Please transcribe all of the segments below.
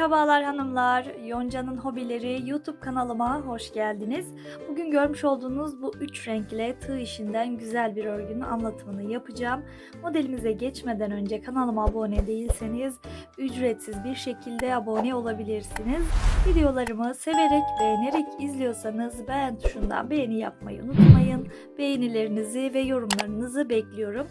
Merhabalar hanımlar. Yonca'nın hobileri YouTube kanalıma hoş geldiniz. Bugün görmüş olduğunuz bu üç renkle tığ işinden güzel bir örgünün anlatımını yapacağım. Modelimize geçmeden önce kanalıma abone değilseniz ücretsiz bir şekilde abone olabilirsiniz. Videolarımı severek, beğenerek izliyorsanız beğen tuşundan beğeni yapmayı unutmayın. Beğenilerinizi ve yorumlarınızı bekliyorum.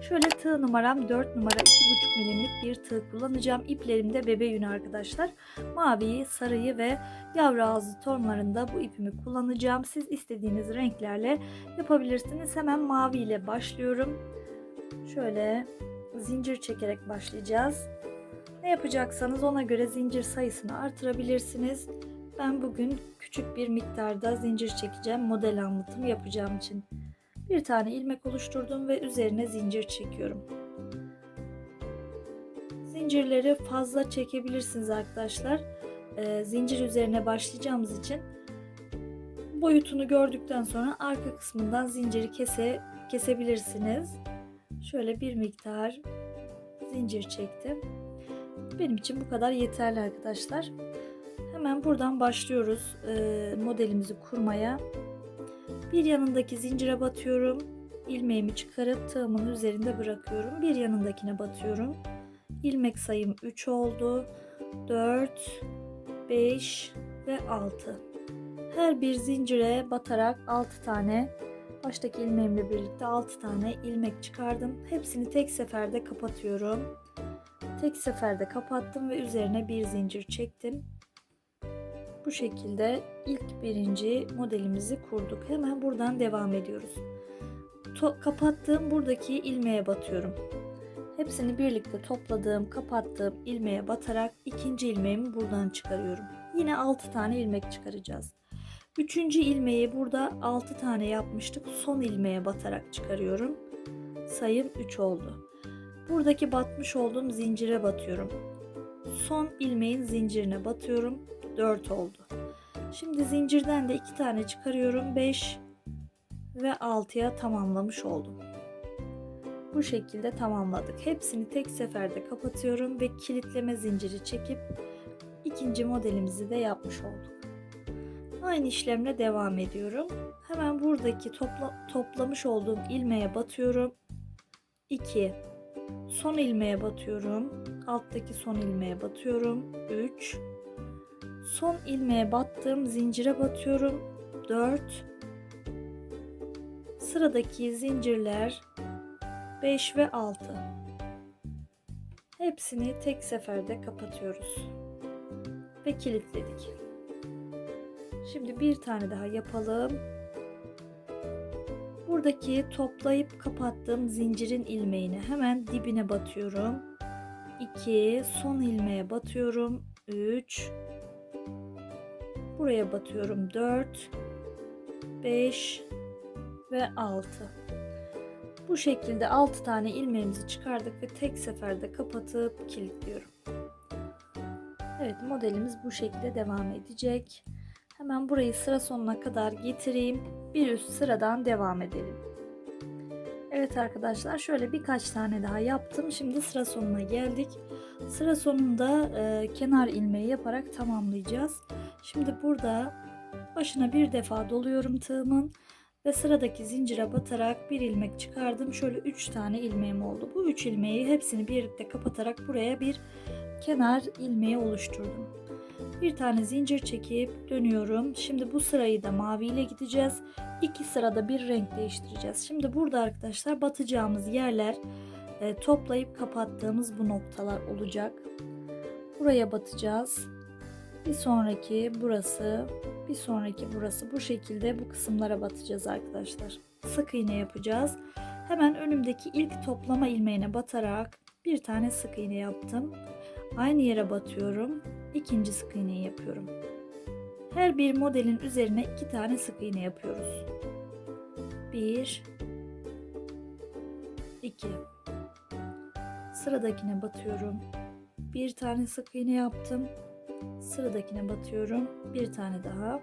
Şöyle tığ numaram 4 numara 2,5 milimlik bir tığ kullanacağım. İplerim de bebe yünü arkadaşlar. Maviyi, sarıyı ve yavru ağzı tonlarında bu ipimi kullanacağım. Siz istediğiniz renklerle yapabilirsiniz. Hemen mavi ile başlıyorum. Şöyle zincir çekerek başlayacağız. Ne yapacaksanız ona göre zincir sayısını artırabilirsiniz. Ben bugün küçük bir miktarda zincir çekeceğim. Model anlatımı yapacağım için. Bir tane ilmek oluşturdum ve üzerine zincir çekiyorum. Zincirleri fazla çekebilirsiniz arkadaşlar. Ee, zincir üzerine başlayacağımız için boyutunu gördükten sonra arka kısmından zinciri kese kesebilirsiniz. Şöyle bir miktar zincir çektim. Benim için bu kadar yeterli arkadaşlar. Hemen buradan başlıyoruz e, modelimizi kurmaya. Bir yanındaki zincire batıyorum. ilmeğimi çıkarıp tığımın üzerinde bırakıyorum. Bir yanındakine batıyorum. İlmek sayım 3 oldu. 4, 5 ve 6. Her bir zincire batarak 6 tane baştaki ilmeğimle birlikte 6 tane ilmek çıkardım. Hepsini tek seferde kapatıyorum. Tek seferde kapattım ve üzerine bir zincir çektim. Bu şekilde ilk birinci modelimizi kurduk. Hemen buradan devam ediyoruz. To kapattığım buradaki ilmeğe batıyorum. Hepsini birlikte topladığım, kapattığım ilmeğe batarak ikinci ilmeğimi buradan çıkarıyorum. Yine 6 tane ilmek çıkaracağız. Üçüncü ilmeği burada 6 tane yapmıştık. Son ilmeğe batarak çıkarıyorum. Sayım 3 oldu. Buradaki batmış olduğum zincire batıyorum. Son ilmeğin zincirine batıyorum 4 oldu. Şimdi zincirden de 2 tane çıkarıyorum. 5 ve 6'ya tamamlamış oldum. Bu şekilde tamamladık. Hepsini tek seferde kapatıyorum ve kilitleme zinciri çekip ikinci modelimizi de yapmış olduk. Aynı işlemle devam ediyorum. Hemen buradaki topla, toplamış olduğum ilmeğe batıyorum. 2 son ilmeğe batıyorum. Alttaki son ilmeğe batıyorum. 3 son ilmeğe battığım zincire batıyorum. 4 sıradaki zincirler 5 ve 6 hepsini tek seferde kapatıyoruz ve kilitledik. Şimdi bir tane daha yapalım. Buradaki toplayıp kapattığım zincirin ilmeğini hemen dibine batıyorum. 2 son ilmeğe batıyorum. 3 Buraya batıyorum 4, 5 ve 6. Bu şekilde 6 tane ilmeğimizi çıkardık ve tek seferde kapatıp kilitliyorum. Evet modelimiz bu şekilde devam edecek. Hemen burayı sıra sonuna kadar getireyim. Bir üst sıradan devam edelim. Evet arkadaşlar şöyle birkaç tane daha yaptım. Şimdi sıra sonuna geldik. Sıra sonunda e, kenar ilmeği yaparak tamamlayacağız. Şimdi burada başına bir defa doluyorum tığımın ve sıradaki zincire batarak bir ilmek çıkardım. Şöyle 3 tane ilmeğim oldu. Bu 3 ilmeği hepsini birlikte kapatarak buraya bir kenar ilmeği oluşturdum. Bir tane zincir çekip dönüyorum. Şimdi bu sırayı da mavi ile gideceğiz. İki sırada bir renk değiştireceğiz. Şimdi burada arkadaşlar batacağımız yerler e, toplayıp kapattığımız bu noktalar olacak. Buraya batacağız. Bir sonraki burası, bir sonraki burası. Bu şekilde bu kısımlara batacağız arkadaşlar. Sık iğne yapacağız. Hemen önümdeki ilk toplama ilmeğine batarak bir tane sık iğne yaptım. Aynı yere batıyorum. İkinci sık iğneyi yapıyorum. Her bir modelin üzerine iki tane sık iğne yapıyoruz. Bir, iki. Sıradakine batıyorum. Bir tane sık iğne yaptım sıradakine batıyorum. Bir tane daha.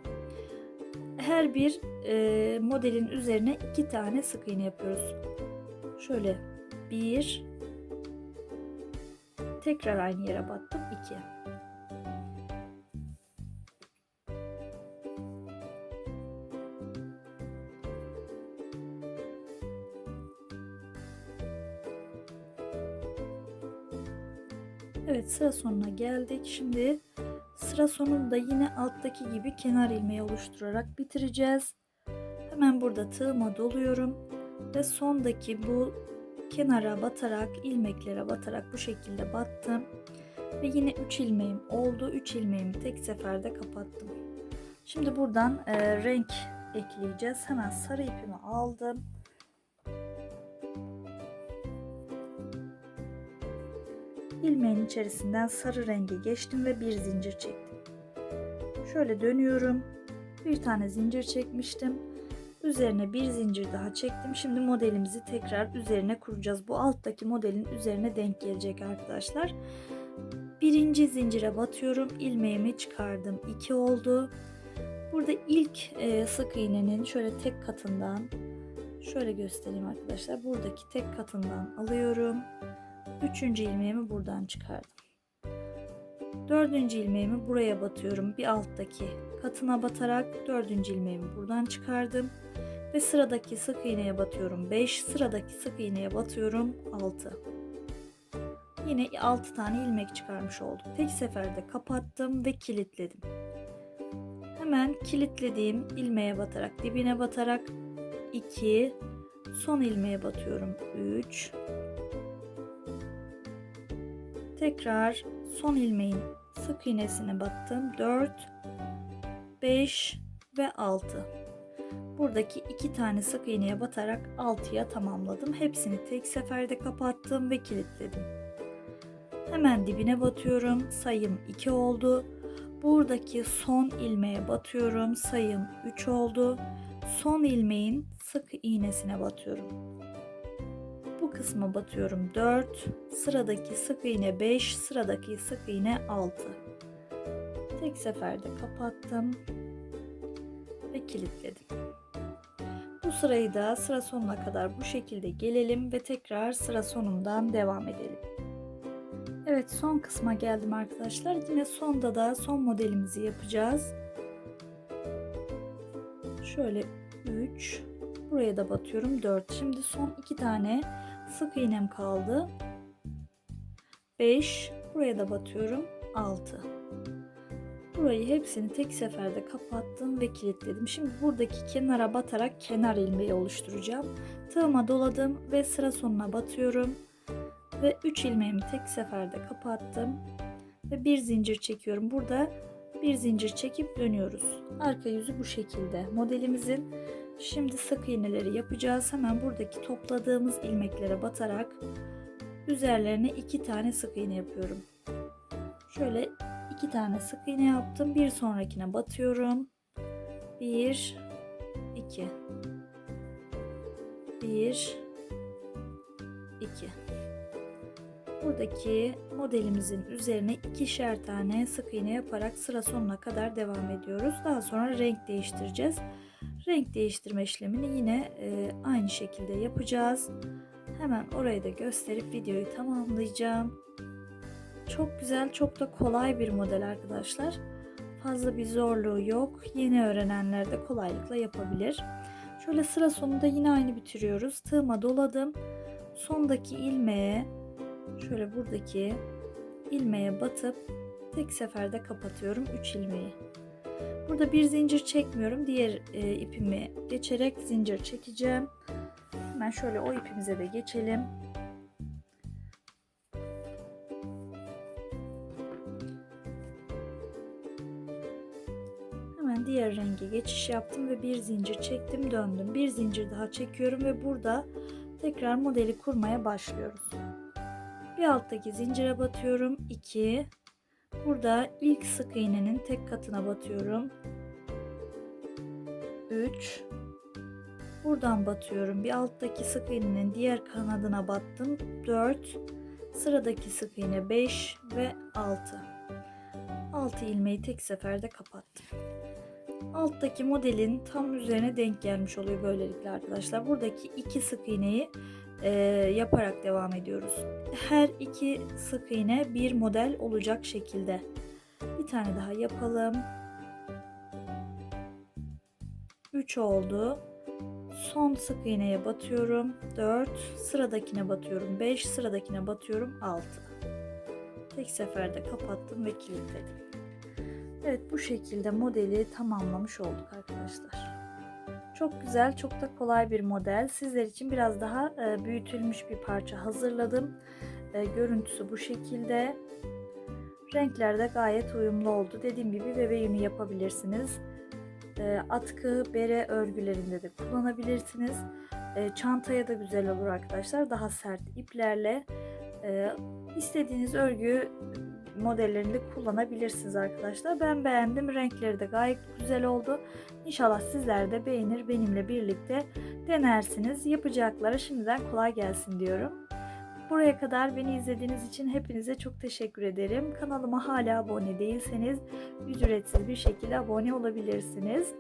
Her bir e, modelin üzerine iki tane sık iğne yapıyoruz. Şöyle bir tekrar aynı yere battım iki. Evet sıra sonuna geldik. Şimdi sıra sonunda yine alttaki gibi kenar ilmeği oluşturarak bitireceğiz. Hemen burada tığıma doluyorum ve sondaki bu kenara batarak ilmeklere batarak bu şekilde battım. Ve yine 3 ilmeğim oldu. 3 ilmeğimi tek seferde kapattım. Şimdi buradan e, renk ekleyeceğiz. Hemen sarı ipimi aldım. ilmeğin içerisinden sarı rengi geçtim ve bir zincir çektim. Şöyle dönüyorum. Bir tane zincir çekmiştim. Üzerine bir zincir daha çektim. Şimdi modelimizi tekrar üzerine kuracağız. Bu alttaki modelin üzerine denk gelecek arkadaşlar. Birinci zincire batıyorum. ilmeğimi çıkardım. 2 oldu. Burada ilk e, sık iğnenin şöyle tek katından şöyle göstereyim arkadaşlar. Buradaki tek katından alıyorum. Üçüncü ilmeğimi buradan çıkardım. Dördüncü ilmeğimi buraya batıyorum. Bir alttaki katına batarak dördüncü ilmeğimi buradan çıkardım. Ve sıradaki sık iğneye batıyorum 5. Sıradaki sık iğneye batıyorum 6. Yine 6 tane ilmek çıkarmış oldum. Tek seferde kapattım ve kilitledim. Hemen kilitlediğim ilmeğe batarak dibine batarak 2 son ilmeğe batıyorum 3 Tekrar son ilmeğin sık iğnesine battım. 4 5 ve 6. Buradaki iki tane sık iğneye batarak 6'ya tamamladım. Hepsini tek seferde kapattım ve kilitledim. Hemen dibine batıyorum. Sayım 2 oldu. Buradaki son ilmeğe batıyorum. Sayım 3 oldu. Son ilmeğin sık iğnesine batıyorum kısma batıyorum. 4 sıradaki sık iğne 5 sıradaki sık iğne 6 tek seferde kapattım ve kilitledim. Bu sırayı da sıra sonuna kadar bu şekilde gelelim ve tekrar sıra sonundan devam edelim. Evet son kısma geldim arkadaşlar. Yine sonda da son modelimizi yapacağız. Şöyle 3 buraya da batıyorum. 4 şimdi son iki tane sık iğnem kaldı. 5 buraya da batıyorum. 6 burayı hepsini tek seferde kapattım ve kilitledim. Şimdi buradaki kenara batarak kenar ilmeği oluşturacağım. Tığıma doladım ve sıra sonuna batıyorum. Ve 3 ilmeğimi tek seferde kapattım. Ve bir zincir çekiyorum. Burada bir zincir çekip dönüyoruz. Arka yüzü bu şekilde. Modelimizin Şimdi sık iğneleri yapacağız. Hemen buradaki topladığımız ilmeklere batarak üzerlerine iki tane sık iğne yapıyorum. Şöyle iki tane sık iğne yaptım. Bir sonrakine batıyorum. Bir, iki. Bir, iki. Buradaki modelimizin üzerine ikişer tane sık iğne yaparak sıra sonuna kadar devam ediyoruz. Daha sonra renk değiştireceğiz. Renk değiştirme işlemini yine e, aynı şekilde yapacağız. Hemen orayı da gösterip videoyu tamamlayacağım. Çok güzel, çok da kolay bir model arkadaşlar. Fazla bir zorluğu yok. Yeni öğrenenler de kolaylıkla yapabilir. Şöyle sıra sonunda yine aynı bitiriyoruz. Tığıma doladım. Sondaki ilmeğe şöyle buradaki ilmeğe batıp tek seferde kapatıyorum 3 ilmeği. Burada bir zincir çekmiyorum. Diğer e, ipimi geçerek zincir çekeceğim. Hemen şöyle o ipimize de geçelim. Hemen diğer renge geçiş yaptım ve bir zincir çektim döndüm. Bir zincir daha çekiyorum ve burada tekrar modeli kurmaya başlıyoruz. Bir alttaki zincire batıyorum. 2 Burada ilk sık iğnenin tek katına batıyorum. 3 Buradan batıyorum. Bir alttaki sık iğnenin diğer kanadına battım. 4 Sıradaki sık iğne 5 ve 6. 6 ilmeği tek seferde kapattım. Alttaki modelin tam üzerine denk gelmiş oluyor böylelikle arkadaşlar. Buradaki iki sık iğneyi e, yaparak devam ediyoruz. Her iki sık iğne bir model olacak şekilde. Bir tane daha yapalım. 3 oldu. Son sık iğneye batıyorum. 4, sıradakine batıyorum. 5, sıradakine batıyorum. 6. tek seferde kapattım ve kilitledim. Evet bu şekilde modeli tamamlamış olduk arkadaşlar. Çok güzel, çok da kolay bir model. Sizler için biraz daha e, büyütülmüş bir parça hazırladım. E, görüntüsü bu şekilde. Renkler de gayet uyumlu oldu. Dediğim gibi bebe yünü yapabilirsiniz. E, atkı, bere örgülerinde de kullanabilirsiniz. Çantaya da güzel olur arkadaşlar. Daha sert iplerle istediğiniz örgü modellerinde kullanabilirsiniz arkadaşlar. Ben beğendim. Renkleri de gayet güzel oldu. İnşallah sizler de beğenir benimle birlikte denersiniz. Yapacaklara şimdiden kolay gelsin diyorum. Buraya kadar beni izlediğiniz için hepinize çok teşekkür ederim. Kanalıma hala abone değilseniz ücretsiz bir şekilde abone olabilirsiniz.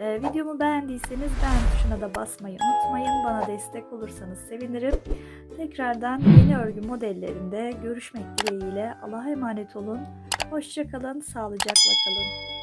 Ee, videomu beğendiyseniz beğen tuşuna da basmayı unutmayın. Bana destek olursanız sevinirim. Tekrardan yeni örgü modellerinde görüşmek dileğiyle. Allah'a emanet olun. Hoşçakalın, sağlıcakla kalın.